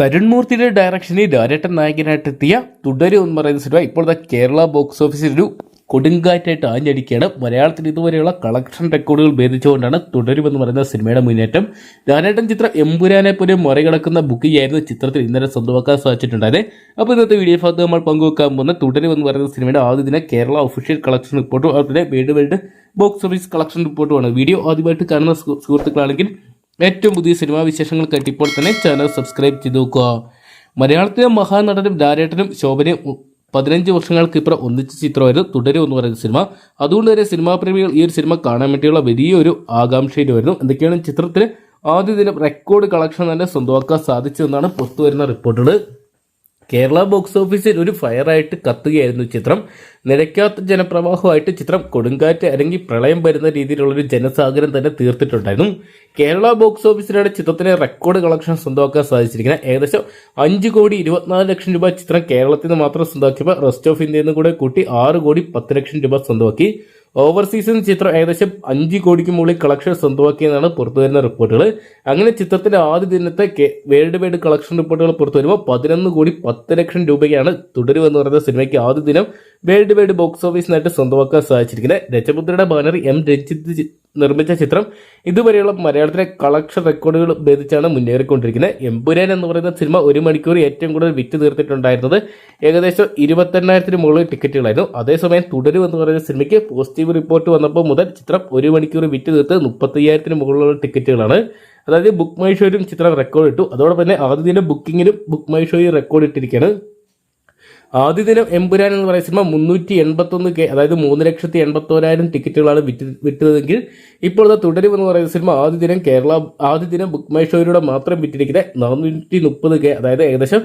തരുൺമൂർത്തിയുടെ ഡയറക്ഷനിൽ രാരേട്ടൻ നായകനായിട്ടെത്തിയ തുടരും എന്ന് പറയുന്ന സിനിമ ഇപ്പോഴത്തെ കേരള ബോക്സ് ഓഫീസിൽ ഒരു കൊടുങ്കാറ്റായിട്ട് ആഞ്ഞടിക്കുകയാണ്. മലയാളത്തിൽ ഇതുവരെയുള്ള കളക്ഷൻ റെക്കോർഡുകൾ ഭേദിച്ചുകൊണ്ടാണ് തുടരുമെന്ന് പറയുന്ന സിനിമയുടെ മുന്നേറ്റം. രാനേട്ടൻ ചിത്രം എമ്പുരാനെ പോലെ മറികടക്കുന്ന ബുക്കിംഗ് ആയിരുന്നു ചിത്രത്തിൽ ഇന്നലെ സ്വന്തമാക്കാൻ സാധിച്ചിട്ടുണ്ടായത്. അപ്പോൾ ഇന്നത്തെ വീഡിയോ ഭാഗത്ത് നമ്മൾ പങ്കുവെക്കാൻ പോകുന്ന തുടരുമെന്ന് പറയുന്ന സിനിമയുടെ ആദ്യ ദിന കേരള ഒഫീഷ്യൽ കളക്ഷൻ റിപ്പോർട്ടും അതുപോലെ world world box office collection റിപ്പോർട്ടുമാണ് video ആദ്യമായിട്ട് കാണുന്ന സുഹൃ- സുഹൃത്തുക്കളാണെങ്കിൽ ഏറ്റവും പുതിയ സിനിമാ വിശേഷങ്ങൾക്കായിട്ട് ഇപ്പോൾ തന്നെ ചാനൽ സബ്സ്ക്രൈബ് ചെയ്ത് നോക്കുക. മലയാളത്തിലെ മഹാനടനും ഡയറക്ടറും ശോഭനയും പതിനഞ്ച് വർഷങ്ങൾക്ക് ഇപ്പുറം ഒന്നിച്ച ചിത്രമായിരുന്നു തുടരും എന്ന് പറയുന്ന സിനിമ. അതുകൊണ്ട് തന്നെ സിനിമാ പ്രേമികൾ ഈ ഒരു സിനിമ കാണാൻ വേണ്ടിയുള്ള വലിയൊരു ആകാംക്ഷയിലുമായിരുന്നു എന്തൊക്കെയാണ് ചിത്രത്തിന് ആദ്യ ദിനം റെക്കോർഡ് കളക്ഷൻ തന്നെ സ്വന്തമാക്കാൻ സാധിച്ചതെന്നാണ് പുറത്തു വരുന്ന റിപ്പോർട്ടുകൾ കേരള ബോക്സ് ഓഫീസിൽ ഒരു ഫയറായിട്ട് കത്തുകയായിരുന്നു ചിത്രം. നിലയ്ക്കാത്ത ജനപ്രവാഹമായിട്ട് ചിത്രം കൊടുങ്കാറ്റ് അല്ലെങ്കിൽ പ്രളയം വരുന്ന രീതിയിലുള്ളൊരു ജനസാഗരം തന്നെ തീർത്തിട്ടുണ്ടായിരുന്നു. കേരള ബോക്സ് ഓഫീസിലാണ് ചിത്രത്തിന് റെക്കോർഡ് കളക്ഷൻ സ്വന്തമാക്കാൻ സാധിച്ചിരിക്കുന്ന ഏകദേശം അഞ്ച് കോടി ഇരുപത്തിനാല് ലക്ഷം രൂപ ചിത്രം കേരളത്തിൽ നിന്ന് മാത്രം സ്വന്തമാക്കിയപ്പോൾ റെസ്റ്റ് ഓഫ് ഇന്ത്യയിൽ നിന്ന് കൂടെ കൂട്ടി ആറ് കോടി പത്ത് ലക്ഷം രൂപ സ്വന്തമാക്കി. ഓവർസീസിൽ ചിത്രം ഏകദേശം അഞ്ച് കോടിക്ക് മുകളിൽ കളക്ഷൻ സ്വന്തമാക്കിയെന്നാണ് പുറത്തുവരുന്ന റിപ്പോർട്ടുകൾ. അങ്ങനെ ചിത്രത്തിന്റെ ആദ്യ ദിനത്തെ വേൾഡ് വൈഡ് കളക്ഷൻ റിപ്പോർട്ടുകൾ പുറത്തു വരുമ്പോൾ പതിനൊന്ന് കോടി പത്ത് ലക്ഷം രൂപയ്ക്കാണ് തുടരുമെന്ന് പറയുന്ന സിനിമയ്ക്ക് ആദ്യ ദിനം വേൾഡ് വൈഡ് ബോക്സ് ഓഫീസിനായിട്ട് സ്വന്തമാക്കാൻ സാധിച്ചിരിക്കുന്നത്. രജപുത്രയുടെ ബാനർ എം രഞ്ജിത്ത് നിർമ്മിച്ച ചിത്രം. ഇതുവരെയുള്ള മലയാളത്തിലെ കളക്ഷൻ റെക്കോർഡുകൾ ഭേദിച്ചാണ് മുന്നേറിക്കൊണ്ടിരിക്കുന്നത്. എമ്പുരാൻ എന്ന് പറയുന്ന സിനിമ ഒരു മണിക്കൂർ ഏറ്റവും കൂടുതൽ വിറ്റ് തീർത്തിട്ടുണ്ടായിരുന്നത് ഏകദേശം ഇരുപത്തെണ്ണായിരത്തിന് മുകളിൽ ടിക്കറ്റുകളായിരുന്നു. അതേസമയം തുടരും എന്ന് പറയുന്ന സിനിമയ്ക്ക് പോസിറ്റീവ് റിപ്പോർട്ട് വന്നപ്പോൾ മുതൽ ചിത്രം ഒരു മണിക്കൂർ വിറ്റ് തീർത്ത് മുപ്പത്തയ്യായിരത്തിന് മുകളിലുള്ള ടിക്കറ്റുകളാണ്. അതായത് ബുക്ക് മൈ ഷോയിലും ചിത്രം റെക്കോർഡ് ഇട്ടു. അതോടൊപ്പം തന്നെ ആദ്യ ദിനം ബുക്കിങ്ങിലും ബുക്ക് മൈ ഷോയിൽ റെക്കോർഡ് ഇട്ടിരിക്കുകയാണ്. ആദ്യ ദിനം എമ്പുരാൻ എന്ന് പറയുന്ന സിനിമ മുന്നൂറ്റി എൺപത്തൊന്ന് കെ അതായത് മൂന്ന് ലക്ഷത്തി എൺപത്തോരായിരം ടിക്കറ്റുകളാണ് വിറ്റ് വിറ്റതെങ്കിൽ ഇപ്പോഴത്തെ തുടരും എന്ന് പറയുന്ന സിനിമ ആദ്യ ദിനം കേരള ആദ്യ ദിനം ബുക്ക് മൈ ഷോയിലൂടെ മാത്രം വിറ്റിരിക്കുന്നത് നാനൂറ്റി മുപ്പത് കെ അതായത് ഏകദേശം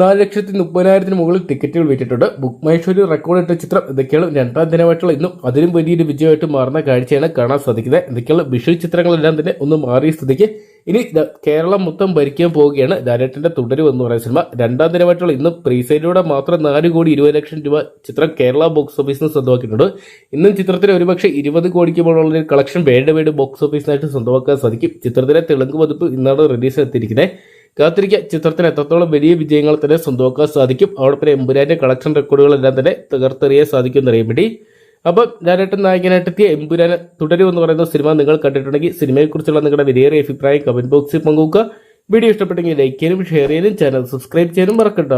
നാല് ലക്ഷത്തി മുപ്പതിനായിരത്തിന് മുകളിൽ ടിക്കറ്റുകൾ വിറ്റിട്ടുണ്ട് ബുക്ക് മൈഷൂരിൽ ഷോയിൽ റെക്കോർഡ് ഇട്ട ചിത്രം ഇതൊക്കെയാണ്. രണ്ടാം ദിനമായിട്ടുള്ള ഇന്നും അതിലും വലിയൊരു വിജയമായിട്ട് മാറുന്ന കാഴ്ചയാണ് കാണാൻ സാധിക്കുന്നത്. ഇതൊക്കെയുള്ള വിഷു ചിത്രങ്ങളെല്ലാം തന്നെ ഒന്ന് മാറിയ സ്ഥിതിക്ക് ഇനി കേരളം മൊത്തം ഭരിക്കാൻ പോവുകയാണ് ലാലേട്ടന്റെ തുടരും എന്ന് പറയുന്ന സിനിമ. രണ്ടാം ദിനമായിട്ടുള്ള ഇന്നും പ്രീസൈഡിലൂടെ മാത്രം നാല് കോടി ഇരുപത് ലക്ഷം രൂപ ചിത്രം കേരള ബോക്സ് ഓഫീസിൽ നിന്ന് സ്വന്തമാക്കിയിട്ടുണ്ട്. ഇന്നും ചിത്രത്തിന് ഒരുപക്ഷെ ഇരുപത് കോടിക്ക് മുകളിലുള്ള കളക്ഷൻ വേണ്ട വേണ്ട ബോക്സ് ഓഫീസിനായിട്ട് സ്വന്തമാക്കാൻ സാധിക്കും. ചിത്രത്തിലെ തെലുങ്ക് പതിപ്പ് ഇന്നാണ് റിലീസ് എത്തിയിരിക്കുന്നത്. കാത്തിരിക്കുക ചിത്രത്തിന് എത്രത്തോളം വലിയ വിജയങ്ങൾ തന്നെ സ്വന്തമാക്കാൻ സാധിക്കും. അതോടൊപ്പം എമ്പുരാന്റെ കളക്ഷൻ റെക്കോർഡുകളെല്ലാം തന്നെ തകർത്തെറിയാൻ സാധിക്കും എന്നറിയാൻ വേണ്ടി. അപ്പം ഞാനായിട്ട് നായകനായിട്ടെത്തിയ എമ്പുരാന് തുടരും എന്ന് പറയുന്ന സിനിമ നിങ്ങൾ കണ്ടിട്ടുണ്ടെങ്കിൽ സിനിമയെക്കുറിച്ചുള്ള നിങ്ങളുടെ വിലയേറിയ അഭിപ്രായം കമന്റ് ബോക്സിൽ പങ്കുവെക്കുക. വീഡിയോ ഇഷ്ടപ്പെട്ടെങ്കിൽ ലൈക്ക് ചെയ്യാനും ഷെയർ ചെയ്യാനും ചാനൽ സബ്സ്ക്രൈബ് ചെയ്യാനും മറക്കണ്ട.